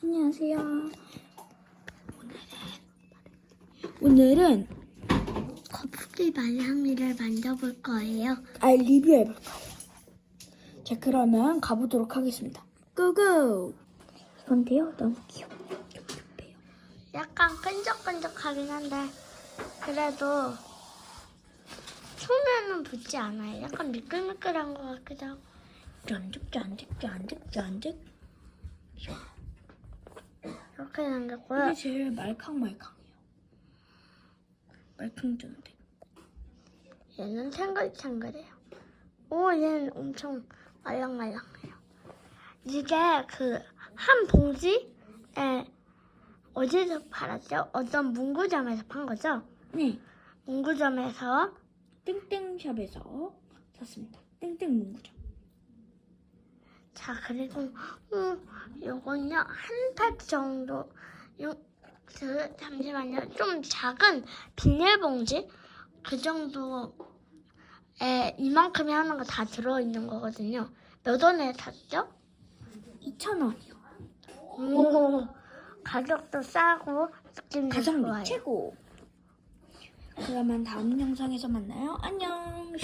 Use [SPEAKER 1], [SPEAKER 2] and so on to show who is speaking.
[SPEAKER 1] 안녕하세요. 오늘은
[SPEAKER 2] 거북이 말랑이를 만져볼 거예요.
[SPEAKER 1] 아 리뷰해볼 거예요. 자 그러면 가보도록 하겠습니다. 고고. 이건데요, 너무 귀여워. 요
[SPEAKER 2] 약간 끈적끈적하긴 한데 그래도 손에는 붙지 않아요. 약간 미끌미끌한 것 같기도 하고.
[SPEAKER 1] 짠득 짠득 짠득 짠득.
[SPEAKER 2] 이렇게 생겼고요.
[SPEAKER 1] 이게 제일 말캉말캉해요. 말캉짠데.
[SPEAKER 2] 얘는 탱글탱글해요. 오, 얘는 엄청 말랑말랑해요. 이게 그 한 봉지에 어디서 팔았죠? 어떤 문구점에서 판 거죠?
[SPEAKER 1] 네,
[SPEAKER 2] 문구점에서
[SPEAKER 1] 땡땡샵에서 샀습니다. 땡땡 문구점.
[SPEAKER 2] 자 그리고 음, 요건요 한팩 정도 요, 그, 잠시만요 좀 작은 비닐봉지 그 정도에 이만큼이 하는 거다 들어있는 거거든요 몇 원에 샀죠?
[SPEAKER 1] 2,000원이요.
[SPEAKER 2] 오 가격도 싸고 느낌도
[SPEAKER 1] 가성비
[SPEAKER 2] 좋아요
[SPEAKER 1] 최고. 그러면 다음 영상에서 만나요. 안녕.